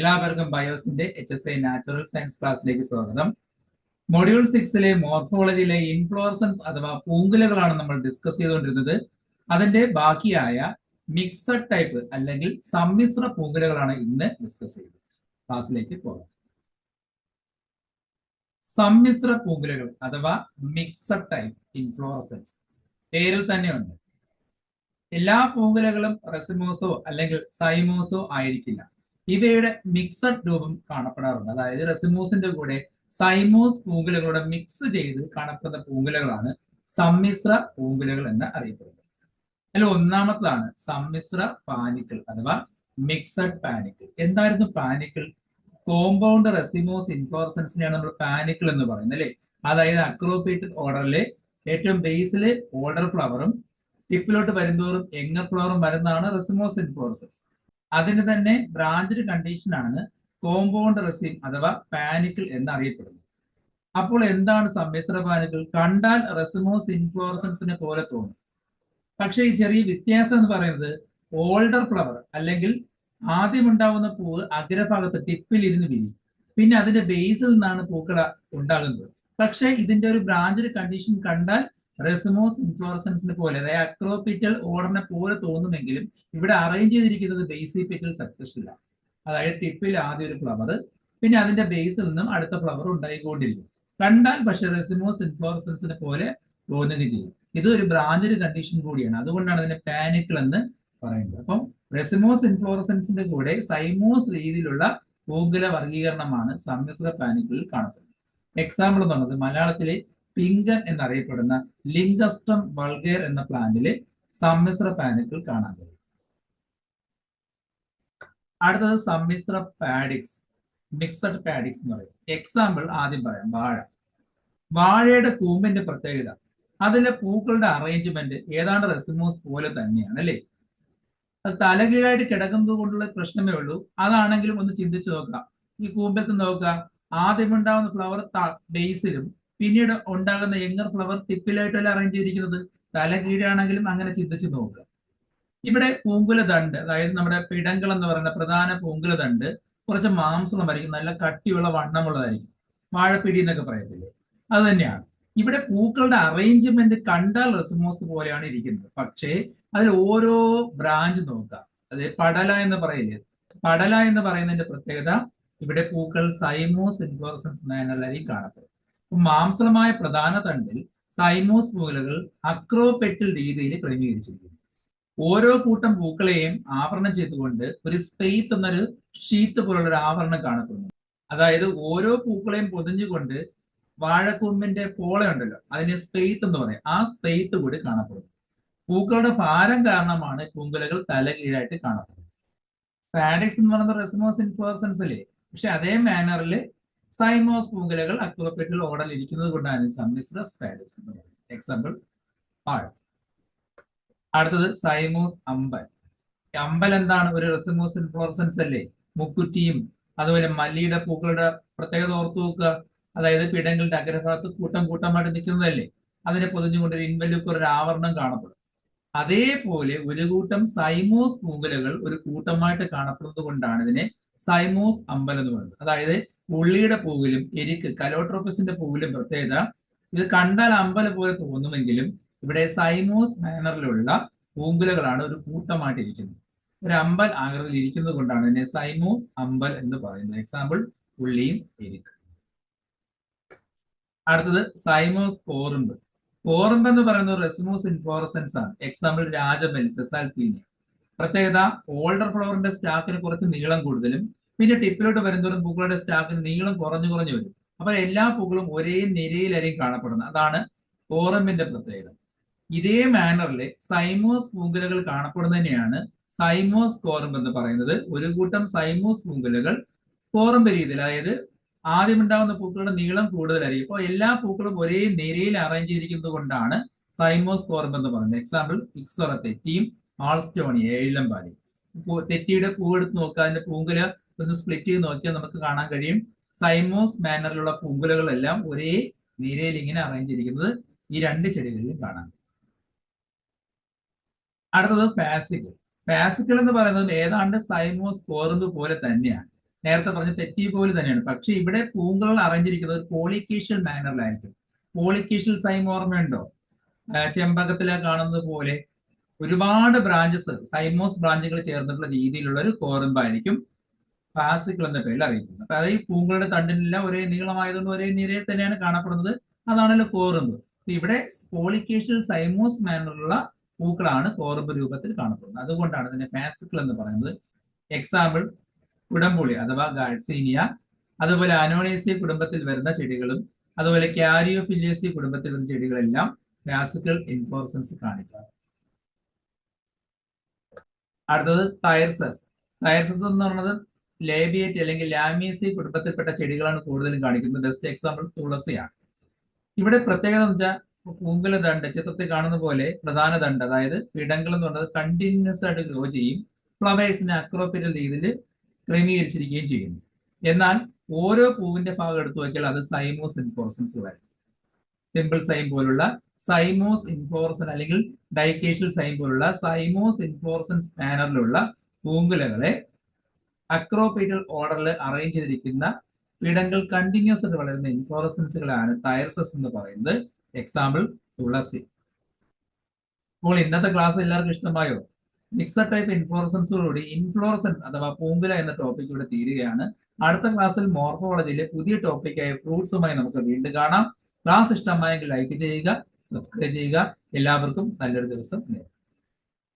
എല്ലാവർക്കും ബയോസിന്റെ H S I natural science ക്ലാസ്സിലേക്ക് സ്വാഗതം. മൊഡ്യൂൾ സിക്സിലെ മോർഫോളജിയിലെ ഇൻഫ്ലോറസൻസ് അഥവാ പൂങ്കുലകളാണ് നമ്മൾ ഡിസ്കസ് ചെയ്തുകൊണ്ടിരുന്നത്. അതിന്റെ ബാക്കിയായ മിക്സഡ് ടൈപ്പ് അല്ലെങ്കിൽ സമ്മിശ്ര പൂങ്കുലകളാണ് ഇന്ന് ഡിസ്കസ് ചെയ്തത്. ക്ലാസ്സിലേക്ക് പോകാം. സമ്മിശ്ര പൂങ്കുലകൾ അഥവാ മിക്സഡ് ടൈപ്പ് ഇൻഫ്ലോറസൻസ് പേരിൽ തന്നെയുണ്ട്. എല്ലാ പൂങ്കുലകളും റെസിമോസോ അല്ലെങ്കിൽ സൈമോസോ ആയിരിക്കില്ല. ഇവയുടെ മിക്സഡ് രൂപം കാണപ്പെടാറുണ്ട്. അതായത് റെസിമോസിന്റെ കൂടെ സൈമോസ് പൂങ്കുലകളോട് മിക്സ് ചെയ്ത് കാണപ്പെടുന്ന പൂങ്കുലകളാണ് സമ്മിശ്ര പൂങ്കുലകൾ എന്ന് അറിയപ്പെടുന്നത്. അതിൽ ഒന്നാമത്തതാണ് സമ്മിശ്ര പാനിക്കിൾ അഥവാ മിക്സഡ് പാനിക്കിൾ എന്തായിരുന്നു പാനിക്കിൾ കോമ്പൗണ്ട് റെസിമോസ് ഇൻഫ്ലോറസൻസിനെയാണ് നമ്മൾ പാനിക്കിൾ എന്ന് പറയുന്നത് അല്ലേ? അതായത് അക്രോപേറ്റഡ് ഓർഡറിലെ ഏറ്റവും ബേസിലെ ഓർഡർ ഫ്ലവറും ടിപ്പിലോട്ട് വരുന്തോറും എങ്ങർ ഫ്ലവറും വരുന്നതാണ് റെസിമോസ് ഇൻഫ്ലോറസൻസ് അതിന് തന്നെ ബ്രാഞ്ചഡ് കണ്ടീഷൻ ആണ് കോമ്പൗണ്ട് റെസിം അഥവാ പാനിക്കിൾ എന്നറിയപ്പെടുന്നത്. അപ്പോൾ എന്താണ് സമ്മിശ്ര പാനിക്കിൾ കണ്ടാൽ റെസിമോസ് ഇൻഫ്ലോറസൻസിനെ പോലെ തോന്നും. പക്ഷേ ഈ ചെറിയ വ്യത്യാസം എന്ന് പറയുന്നത് ഓൾഡർ ഫ്ലവർ അല്ലെങ്കിൽ ആദ്യം ഉണ്ടാകുന്ന പൂവ് അഗ്രഭാഗത്ത് ടിപ്പിൽ ഇരുന്ന് വിരിയും. പിന്നെ അതിന്റെ ബേസിൽ നിന്നാണ് പൂക്കള ഉണ്ടാകുന്നത്. പക്ഷേ ഇതിന്റെ ഒരു ബ്രാഞ്ചഡ് കണ്ടീഷൻ കണ്ടാൽ റെസിമോസ് ഇൻഫ്ലോറസൻസിനെ പോലെ അതായത് അക്രോപിറ്റൽ ഓർഡറിനെ പോലെ തോന്നുമെങ്കിലും ഇവിടെ അറേഞ്ച് ചെയ്തിരിക്കുന്നത് ബേസിപ്പിക്കൽ ഇല്ല അതായത് ടിപ്പിൽ ആദ്യം ഒരു ഫ്ലവർ പിന്നെ അതിന്റെ ബേസിൽ നിന്നും അടുത്ത ഫ്ലവർ ഉണ്ടായിക്കൊണ്ടിരിക്കും. കണ്ടാൽ പക്ഷെ റെസിമോസ് ഇൻഫ്ലോറസൻസിനെ പോലെ തോന്നുകയും ചെയ്യും. ഇത് ഒരു ബ്രാഞ്ചഡ് കണ്ടീഷൻ കൂടിയാണ്. അതുകൊണ്ടാണ് ഇതിനെ പാനിക്കിൾ എന്ന് പറയുന്നത്. അപ്പം റെസിമോസ് ഇൻഫ്ലോറസൻസിന്റെ കൂടെ സൈമോസ് രീതിയിലുള്ള പൂങ്കുല വർഗീകരണമാണ് സമ്മിശ്ര പാനിക്കിളിൽ കാണപ്പെടുന്നത്. എക്സാമ്പിൾ എന്ന് പറഞ്ഞത് മലയാളത്തിലെ പിങ്കൻ എന്നറിയപ്പെടുന്ന ലിംഗസ്റ്റം വൾഗേർ എന്ന പ്ലാന്റിലെ സമ്മിശ്ര പാനിക്കിൾ കാണാൻ കഴിയും. അടുത്തത് സമ്മിശ്ര പാഡിക്സ് മിക്സഡ് പാഡിക്സ് എന്ന് പറയും. എക്സാമ്പിൾ ആദ്യം പറയാം വാഴ. വാഴയുടെ കൂമ്പിന്റെ പ്രത്യേകത അതിലെ പൂക്കളുടെ അറേഞ്ച്മെന്റ് ഏതാണ്ട് റെസിമോസ് പോലെ തന്നെയാണ് അല്ലേ? അത് തലകീഴായിട്ട് കിടക്കുന്നത് കൊണ്ടുള്ള പ്രശ്നമേ ഉള്ളൂ. അതാണെങ്കിലും ഒന്ന് ചിന്തിച്ചു നോക്കാം. ഈ കൂമ്പത്ത് നോക്കുക ആദ്യം ഉണ്ടാകുന്ന ഫ്ലവർ ബേസിലും പിന്നീട് ഉണ്ടാകുന്ന യങ്ങർ ഫ്ലവർ ടിപ്പിലായിട്ടല്ല അറേഞ്ച് ചെയ്തിരിക്കുന്നത്. തല കീഴാണെങ്കിലും അങ്ങനെ ചിന്തിച്ച് നോക്കുക. ഇവിടെ പൂങ്കുല ദണ്ട് അതായത് നമ്മുടെ പിടങ്കൾ എന്ന് പറയുന്ന പ്രധാന പൂങ്കുല ദണ്ട് കുറച്ച് മാംസമായിരിക്കും നല്ല കട്ടിയുള്ള വണ്ണമുള്ളതായിരിക്കും. വാഴപ്പിടി എന്നൊക്കെ പറയത്തില്ലേ? അത് തന്നെയാണ്. ഇവിടെ പൂക്കളുടെ അറേഞ്ച്മെന്റ് കണ്ടാൽ റെസിമോസ് പോലെയാണ് ഇരിക്കുന്നത്. പക്ഷേ അതിൽ ഓരോ ബ്രാഞ്ച് നോക്കുക. അതെ പടല എന്ന് പറയില്ലേ? പടല എന്ന് പറയുന്നതിന്റെ പ്രത്യേകത ഇവിടെ പൂക്കൾ സൈമോസ് ഇൻഫോർസൻസ് മാനറിലായി കാണപ്പെടും മാംസളമായ പ്രധാന തണ്ടിൽ സൈമോസ് പൂലകൾ അക്രോപെറ്റൽ രീതിയിൽ ക്രമീകരിച്ചിരിക്കുന്നു. ഓരോ കൂട്ടം പൂക്കളെയും ആവരണം ചെയ്തുകൊണ്ട് ഒരു സ്പെയ്ത്ത് എന്നൊരു ഷീത്ത് പോലുള്ള ഒരു ആവരണം കാണപ്പെടുന്നു. അതായത് ഓരോ പൂക്കളെയും പൊതിഞ്ഞുകൊണ്ട് വാഴക്കൂമ്പിന്റെ പോള ഉണ്ടല്ലോ അതിനെ സ്പെയ്ത്ത് എന്ന് പറയും. ആ സ്പെയ്ത്ത് കൂടി കാണപ്പെടുന്നു. പൂക്കളുടെ ഭാരം കാരണമാണ് പൂങ്കുലകൾ തലകീഴായിട്ട് കാണപ്പെടുന്നത്. ഫാഡിക്സ് എന്ന് പറയുന്ന റെസിമോസ് ഇൻഫ്ലോസൻസ് അല്ലേ? പക്ഷെ അതേ മാനറിൽ സൈമോസ് പൂങ്കലകൾ അക്വപ്പെട്ടിൽ ഓർഡറിൽ ഇരിക്കുന്നത് കൊണ്ടാണ് സമ്മിശ്ര സ്പാഡസ് എന്ന് പറയുന്നത്. എക്സാമ്പിൾ ആൾ അടുത്തത് സൈമോസ് അമ്പൽ. അമ്പൽ എന്താണ്? ഒരു റെസിമോസ് ഇൻഫ്ലോറസൻസ് അല്ലേ? മുക്കുറ്റിയും അതുപോലെ മല്ലിയുടെ പൂക്കളുടെ പ്രത്യേകത ഓർത്തു നോക്കുക. അതായത് പിടങ്ങളുടെ അഗ്രഭാഗത്ത് കൂട്ടം കൂട്ടമായിട്ട് നിൽക്കുന്നതല്ലേ? അതിനെ പൊതിഞ്ഞുകൊണ്ട് ഒരു ഇൻവലുക്ക് ഒരു ആവരണം കാണപ്പെടും. അതേപോലെ ഒരു കൂട്ടം സൈമോസ് പൂങ്കലകൾ ഒരു കൂട്ടമായിട്ട് കാണപ്പെടുന്നത് കൊണ്ടാണ് ഇതിനെ സൈമോസ് അമ്പൽ എന്ന് പറയുന്നത്. അതായത് ഉള്ളിയുടെ പൂവിലും എരിക്ക് കലോട്രോപ്പസിന്റെ പൂവിലും പ്രത്യേകത ഇത് കണ്ടാൽ അമ്പല പോലെ തോന്നുമെങ്കിലും ഇവിടെ സൈമോസ് മാനറിലുള്ള പൂങ്കുലകളാണ് ഒരു കൂട്ടമായിട്ടിരിക്കുന്നത്. ഒരു അമ്പൽ ആകൃതിയിൽ ഇരിക്കുന്നത് കൊണ്ടാണ് ഇതിനെ സൈമോസ് അമ്പൽ എന്ന് പറയുന്നത്. എക്സാമ്പിൾ ഉള്ളിയും എരിക്ക് അടുത്തത് സൈമോസ് കോറുമ്പ്. കോറുമ്പ് എന്ന് പറയുന്നത് റെസിമോസ് ഇൻഫോറസൻസ് ആണ്. എക്സാമ്പിൾ സെസാൽപീനിയ പ്രത്യേകത ഓൾഡർ ഫ്ലവറിന്റെ സ്റ്റാക്കിന് കുറച്ച് നീളം കൂടുതലും പിന്നെ ടിപ്പിലോട്ട് വരുന്നതോറും പൂക്കളുടെ സ്റ്റാക്കിന് നീളം കുറഞ്ഞു കുറഞ്ഞു വരും. അപ്പോൾ എല്ലാ പൂക്കളും ഒരേ നിരയിലായിരിക്കും കാണപ്പെടുന്നത്. അതാണ് ഓറമ്പിന്റെ പ്രത്യേകത. ഇതേ മാനറിൽ സൈമോസ് പൂങ്കുലകൾ കാണപ്പെടുന്നതിനെയാണ് സൈമോസ് കോറമ്പ് എന്ന് പറയുന്നത്. ഒരു കൂട്ടം സൈമോസ് പൂങ്കുലകൾ കോറമ്പ് രീതിയിൽ അതായത് ആദ്യമുണ്ടാകുന്ന പൂക്കളുടെ നീളം കൂടുതലായിരിക്കും. അപ്പോൾ എല്ലാ പൂക്കളും ഒരേ നിരയിൽ അറേഞ്ച് ചെയ്തിരിക്കുന്നത് കൊണ്ടാണ് സൈമോസ് കോറമ്പ് എന്ന് പറയുന്നത്. എക്സാമ്പിൾ ഇക്സോറ തെറ്റിയും ആൾസ്റ്റോണി ഏഴിലം പാലി തെറ്റിയുടെ പൂ എടുത്ത് നോക്കുക. അതിന്റെ പൂങ്കുല ഒന്ന് സ്പ്ലിറ്റ് ചെയ്ത് നോക്കിയാൽ നമുക്ക് കാണാൻ കഴിയും. സൈമോസ് മാനറിലുള്ള പൂങ്കുലകളെല്ലാം ഒരേ നിരയിൽ ഇങ്ങനെ അറേഞ്ച് ചെയ്തിരിക്കുന്നത് ഈ രണ്ട് ചെടികളിലും കാണാം. അടുത്തത് പാസിക്കിൾ പാസിക്കിൾ എന്ന് പറയുന്നത് ഏതാണ്ട് സൈമോസ് കോറുന്നത് പോലെ തന്നെയാണ്. നേരത്തെ പറഞ്ഞ തെറ്റി പോലെ തന്നെയാണ്. പക്ഷെ ഇവിടെ പൂങ്കുകൾ അറേഞ്ചിരിക്കുന്നത് പോളിക്കേഷ്യൽ മാനറിലായിരിക്കും പോളിക്കേഷ്യൽ സൈം ഓർമ്മയുണ്ടോ ആ, ചെമ്പകത്തിലെ കാണുന്നത് പോലെ. ഒരുപാട് ബ്രാഞ്ചസ് സൈമോസ് ബ്രാഞ്ചുകൾ ചേർന്നിട്ടുള്ള രീതിയിലുള്ള ഒരു കോറമ്പായിരിക്കും ഫാസിക്കിൾ എന്ന പേരിൽ അറിയപ്പെടുന്നത്. അപ്പൊ അത് ഈ പൂങ്കളുടെ തണ്ടിനെല്ലാം ഒരേ നീളമായതുകൊണ്ട് ഒരേ നിരയിൽ തന്നെയാണ് കാണപ്പെടുന്നത് അതാണല്ലോ കോറുമ്പ്. ഇവിടെ പോളിക്കേഷ്യൽ സൈമോസ് മാനറിലുള്ള പൂക്കളാണ് കോറുമ്പ് രൂപത്തിൽ കാണപ്പെടുന്നത്. അതുകൊണ്ടാണ് ഇതിന്റെ ഫാസിക്കൾ എന്ന് പറയുന്നത്. എക്സാമ്പിൾ കുടംപുളി അഥവാ ഗാഡ്സീനിയ അതുപോലെ അനോണേസിയ കുടുംബത്തിൽ വരുന്ന ചെടികളും അതുപോലെ ക്യാരിയോഫിലിയസി കുടുംബത്തിൽ വരുന്ന ചെടികളെല്ലാം ഫാസിക്കൽ ഇൻഫോർസൻസ് കാണിക്കാം അടുത്തത് തൈർസസ് തൈർസസ് എന്ന് പറയുന്നത് ലേബിയേറ്റ് അല്ലെങ്കിൽ ലാമിയസി കുടുംബത്തിൽപ്പെട്ട ചെടികളാണ് കൂടുതലും കാണിക്കുന്നത്. ബെസ്റ്റ് എക്സാമ്പിൾ തുളസിയാണ്. ഇവിടെ പ്രത്യേകത എന്ന് വെച്ചാൽ പൂങ്കല ദണ്ട് ചിത്രത്തിൽ കാണുന്ന പോലെ പ്രധാന ദണ്ട് അതായത് പിടങ്ങൾ എന്ന് പറയുന്നത് കണ്ടിന്യൂസ് ആയിട്ട് ഗ്രോ ചെയ്യും. ഫ്ലവേഴ്സിനെ അക്രോപ്പിറ്റൽ രീതിയിൽ ക്രമീകരിച്ചിരിക്കുകയും ചെയ്യുന്നു. എന്നാൽ ഓരോ പൂവിന്റെ ഭാഗം എടുത്തു നോക്കിയാൽ അത് സൈമോസ് ഇൻഫോർസൻസ് വരും സിമ്പിൾ സൈം പോലുള്ള സൈമോസ് ഇൻഫോർസൻ അല്ലെങ്കിൽ ഡൈക്കേഷ്യൽ സൈം പോലുള്ള സൈമോസ് ഇൻഫോർസൻസ് പാനറിലുള്ള പൂങ്കുലകളെ അക്രോപീറ്റൽ ഓർഡറിൽ അറേഞ്ച് ചെയ്തിരിക്കുന്ന പീഡങ്ങൾ കണ്ടിന്യൂസ് ആയിട്ട് വളരുന്ന ഇൻഫ്ലോറസൻസുകളാണ് തൈറസസ് എന്ന് പറയുന്നത്. എക്സാമ്പിൾ തുളസി. അപ്പോൾ ഇന്നത്തെ ക്ലാസ് എല്ലാവർക്കും ഇഷ്ടമായോ? മിക്സഡ് ടൈപ്പ് ഇൻഫ്ലോറസൻസുകളോടി ഇൻഫ്ലോറസൻസ് അഥവാ പൂങ്കുല എന്ന ടോപ്പിക് ഇവിടെ തീരുകയാണ്. അടുത്ത ക്ലാസ്സിൽ മോർഫോളജിയിലെ പുതിയ ടോപ്പിക്കായ ഫ്രൂട്ട്സുമായി നമുക്ക് വീണ്ടും കാണാം. ക്ലാസ് ഇഷ്ടമായെങ്കിൽ ലൈക്ക് ചെയ്യുക സബ്സ്ക്രൈബ് ചെയ്യുക. എല്ലാവർക്കും നല്ലൊരു ദിവസം നേരം